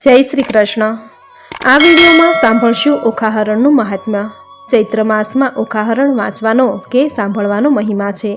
જય શ્રી કૃષ્ણ. આ વિડીયોમાં સાંભળશું ઓખાહરણનું મહાત્મ્ય. ચૈત્ર માસમાં ઉખાહરણ વાંચવાનો કે સાંભળવાનો મહિમા છે.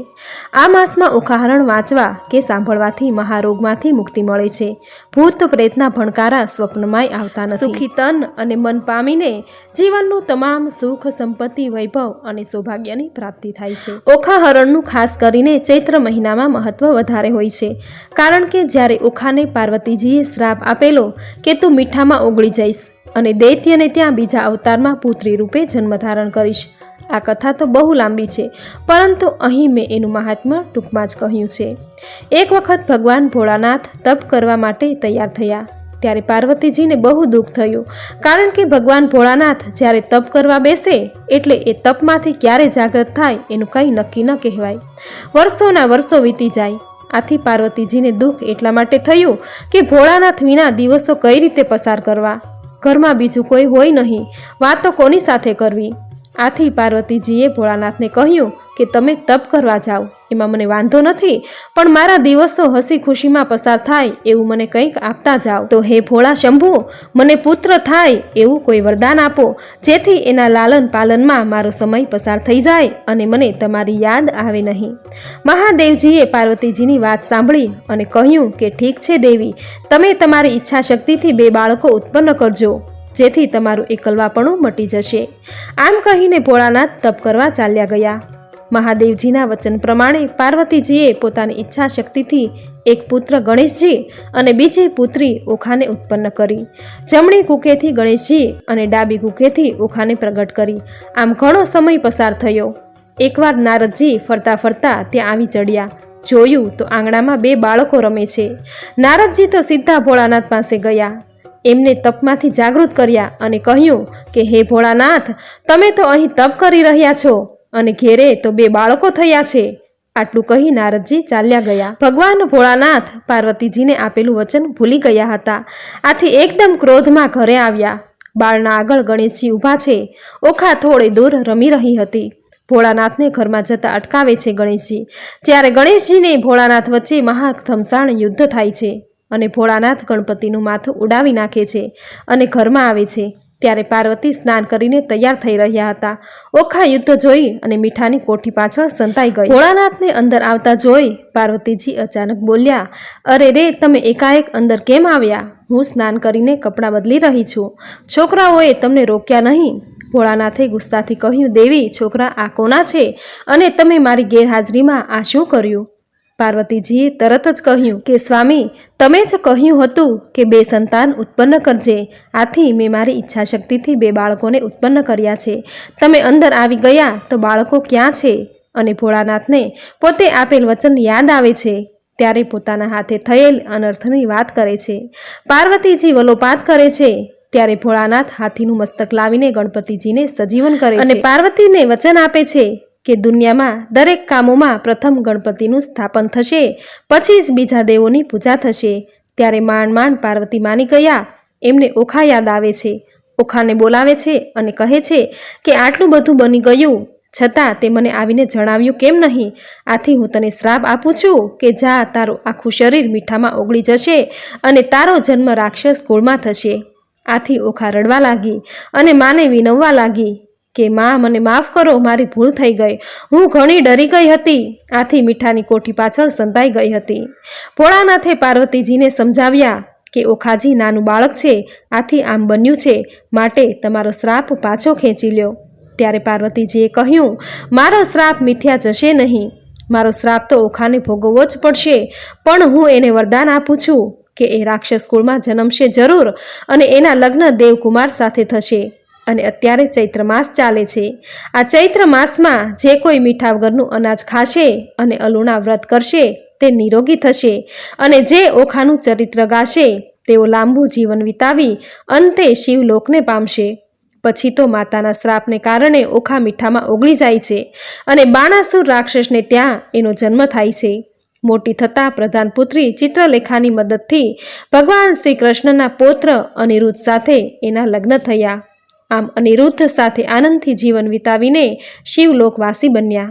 આ માસમાં ઉખાહરણ વાંચવા કે સાંભળવાથી મહારોગમાંથી મુક્તિ મળે છે. ભૂત પ્રેતના ભણકારા સ્વપ્નમાંય આવતા નથી. સુખી તન અને મન પામીને જીવનનું તમામ સુખ સંપત્તિ વૈભવ અને સૌભાગ્યની પ્રાપ્તિ થાય છે. ઓખાહરણનું ખાસ કરીને ચૈત્ર મહિનામાં મહત્વ વધારે હોય છે. કારણ કે જ્યારે ઓખાને પાર્વતીજીએ શ્રાપ આપેલો કે તું મીઠામાં ઓગળી જઈશ અને દૈત્યને ત્યાં બીજા અવતારમાં પુત્રી રૂપે જન્મ ધારણ કરીશ. આ કથા તો બહુ લાંબી છે, પરંતુ અહીં મેં એનું મહાત્મ્ય ટૂંકમાં જ કહ્યું છે. એક વખત ભગવાન ભોળાનાથ તપ કરવા માટે તૈયાર થયા. ત્યારે પાર્વતીજીને બહુ દુઃખ થયું, કારણ કે ભગવાન ભોળાનાથ જ્યારે તપ કરવા બેસે, એટલે એ તપમાંથી ક્યારે જાગૃત થાય એનું કંઈ નક્કી ન કહેવાય. વર્ષોના વર્ષો વીતી જાય. આથી પાર્વતીજીને દુઃખ એટલા માટે થયું કે ભોળાનાથ વિના દિવસો કઈ રીતે પસાર કરવા? ઘરમાં બીજું કોઈ હોય નહીં. વાત તો કોની સાથે કરવી? આથી પાર્વતીજીએ ભોળાનાથને કહ્યું કે તમે તપ કરવા જાઓ, એમાં મને વાંધો નથી, પણ મારા દિવસો હસી ખુશીમાં પસાર થાય, એવું મને કંઈક આપતા જાઓ. તો હે ભોળા શંભુ, મને પુત્ર થાય, એવું કોઈ વરદાન આપો, જેથી એના લાલન પાલનમાં મારો સમય પસાર થઈ જાય અને મને તમારી યાદ આવે નહીં. મહાદેવજીએ પાર્વતીજીની વાત સાંભળી અને કહ્યું કે ઠીક છે દેવી, તમે તમારી ઈચ્છા શક્તિથી બે બાળકો ઉત્પન્ન કરજો, જેથી તમારું એકલવાપણું મટી જશે. આમ કહીને ભોળાનાથ તપ કરવા ચાલ્યા ગયા. મહાદેવજીના વચન પ્રમાણે પાર્વતીજીએ પોતાની ઈચ્છા શક્તિથી એક પુત્ર ગણેશજી અને બીજી પુત્રી ઓખાને ઉત્પન્ન કરી. જમણી કુકેથી ગણેશજી અને ડાબી કુકેથી ઓખાને પ્રગટ કરી. આમ ઘણો સમય પસાર થયો. એકવાર નારદજી ફરતા ફરતા ત્યાં આવી ચડ્યા. જોયું તો આંગણામાં બે બાળકો રમે છે. નારદજી તો સીધા ભોળાનાથ પાસે ગયા. એમને તપમાંથી જાગૃત કર્યા અને કહ્યું કે, હે ભોળાનાથ, તમે તો અહીં તપ કરી રહ્યા છો. અને ઘેરે તો બે બાળકો થયા છે. આટલું કહી નારદજી ચાલ્યા ગયા. ભગવાન ભોળાનાથ પાર્વતીજીને આપેલું વચન ભૂલી ગયા હતા. આથી એકદમ ક્રોધમાં ઘરે આવ્યા. બાળના આગળ ગણેશજી ઊભા છે. ઓખા થોડે દૂર રમી રહી હતી. ભોળાનાથને ઘરમાં જતા અટકાવે છે ગણેશજી. ત્યારે ગણેશજીને ભોળાનાથ વચ્ચે મહાધમસાણ યુદ્ધ થાય છે અને ભોળાનાથ ગણપતિનું માથું ઉડાવી નાખે છે અને ઘરમાં આવે છે. ત્યારે પાર્વતી સ્નાન કરીને તૈયાર થઈ રહ્યા હતા. ઓખા યુદ્ધ જોઈ અને મીઠાની કોઠી પાછળ સંતાઈ ગઈ. ભોળાનાથને અંદર આવતા જોઈ પાર્વતીજી અચાનક બોલ્યા, અરે રે, તમે એકાએક અંદર કેમ આવ્યા? હું સ્નાન કરીને કપડાં બદલી રહી છું. છોકરાઓએ તમને રોક્યા નહીં. ભોળાનાથે ગુસ્સાથી કહ્યું, દેવી, છોકરા આ કોના છે? અને તમે મારી ગેરહાજરીમાં આ શું કર્યું? પાર્વતીજીએ તરત જ કહ્યું કે સ્વામી તમે જ કહ્યું હતું કે બે સંતાન ઉત્પન્ન કરજે. આથી મેં મારી ઈચ્છા શક્તિથી બે બાળકોને ઉત્પન્ન કર્યા છે. તમે અંદર આવી ગયા તો બાળકો ક્યાં છે? અને ભોળાનાથને પોતે આપેલ વચન યાદ આવે છે. ત્યારે પોતાના હાથે થયેલ અનર્થની વાત કરે છે. પાર્વતીજી વલોપાત કરે છે. ત્યારે ભોળાનાથ હાથીનું મસ્તક લાવીને ગણપતિજીને સજીવન કરે અને પાર્વતીને વચન આપે છે. કે દુનિયામાં દરેક કામોમાં પ્રથમ ગણપતિનું સ્થાપન થશે, પછી જ બીજા દેવોની પૂજા થશે. ત્યારે માંડ માંડ પાર્વતી માની ગયા. એમને ઓખા યાદ આવે છે. ઓખાને બોલાવે છે અને કહે છે કે આટલું બધું બની ગયું. છતાં તે મને આવીને જણાવ્યું કેમ નહીં? આથી હું તને શ્રાપ આપું છું કે જા, તારું આખું શરીર મીઠામાં ઓગળી જશે અને તારો જન્મ રાક્ષસ કુળમાં થશે. આથી ઓખા રડવા લાગી અને માને વિનવવા લાગી. કે માં, મને માફ કરો, મારી ભૂલ થઈ ગઈ. હું ઘણી ડરી ગઈ હતી. આથી મીઠાની કોઠી પાછળ સંતાઈ ગઈ હતી. ભોળાનાથે પાર્વતીજીને સમજાવ્યા કે ઓખાજી નાનું બાળક છે. આથી આમ બન્યું છે. માટે તમારો શ્રાપ પાછો ખેંચી લ્યો. ત્યારે પાર્વતીજીએ કહ્યું, મારો શ્રાપ મિથ્યા જશે નહીં. મારો શ્રાપ તો ઓખાને ભોગવવો જ પડશે. પણ હું એને વરદાન આપું છું કે એ રાક્ષસ કુળમાં જન્મશે જરૂર અને એના લગ્ન દેવકુમાર સાથે થશે. અને અત્યારે ચૈત્ર માસ ચાલે છે. આ ચૈત્ર માસમાં જે કોઈ મીઠા વગરનું અનાજ ખાશે અને અલુણા વ્રત કરશે, તે નિરોગી થશે અને જે ઓખાનું ચરિત્ર ગાશે, તેઓ લાંબુ જીવન વિતાવી અંતે શિવલોકને પામશે. પછી તો માતાના શ્રાપને કારણે ઓખા મીઠામાં ઓગળી જાય છે અને બાણાસુર રાક્ષસને ત્યાં એનો જન્મ થાય છે. મોટી થતાં પ્રધાનપુત્રી ચિત્રલેખાની મદદથી ભગવાન શ્રી કૃષ્ણના પૌત્ર અનિરુદ્ધ સાથે એના લગ્ન થયા. આમ અનિરુદ્ધ સાથે આનંદથી જીવન વિતાવીને શિવલોકવાસી બન્યા.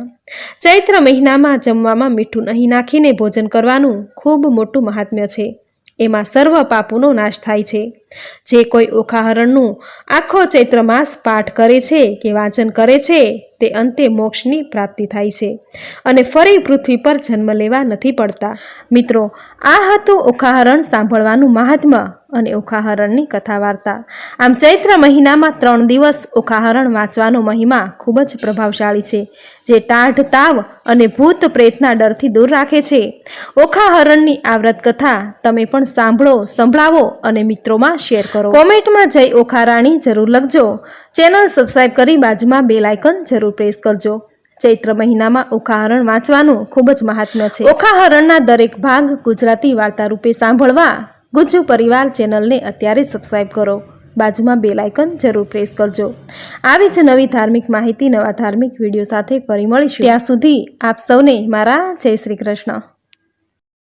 ચૈત્ર મહિનામાં જમવામાં મીઠું નહીં નાખીને ભોજન કરવાનું ખૂબ મોટું મહાત્મ્ય છે. એમાં સર્વ પાપોનો નાશ થાય છે. જે કોઈ ઓખાહરણનું આખો ચૈત્ર માસ પાઠ કરે છે કે વાંચન કરે છે, તે અંતે મોક્ષની પ્રાપ્તિ થાય છે અને ફરી પૃથ્વી પર જન્મ લેવા નથી પડતા. મિત્રો, આ હતું ઓખાહરણ સાંભળવાનું મહાત્મ્ય અને ઓખાહરણની કથા વાર્તા આમ ચૈત્ર મહિનામાં ત્રણ દિવસ ઓખાહરણ વાંચવાનો મહિમા ખૂબ જ પ્રભાવશાળી છે, જે ટાઢ તાવ અને ભૂત પ્રેતના ડરથી દૂર રાખે છે. ઓખાહરણની આ વ્રત કથા તમે પણ સાંભળો, સંભળાવો અને મિત્રોમાં શેર કરો. કોમેન્ટમાં જય ઓખારાણી જરૂર લખજો. ચેનલ સબસ્ક્રાઇબ કરી બાજુમાં બેલ આઇકન જરૂર પ્રેસ કરજો. ચૈત્ર મહિનામાં ઓખાહરણ વાંચવાનું ખૂબ જ મહાત્મ્ય છે. ઓખાહરણના દરેક ભાગ ગુજરાતી વાર્તા રૂપે સાંભળવા ગુજ્જુ પરિવાર ચેનલને અત્યારે સબસ્ક્રાઈબ કરો. બાજુમાં બેલ આઇકન જરૂર પ્રેસ કરજો. આવી જ નવી ધાર્મિક માહિતી, નવા ધાર્મિક વીડિયો સાથે ફરી મળીશું. ત્યાં સુધી આપ સૌને મારા જય શ્રી કૃષ્ણ.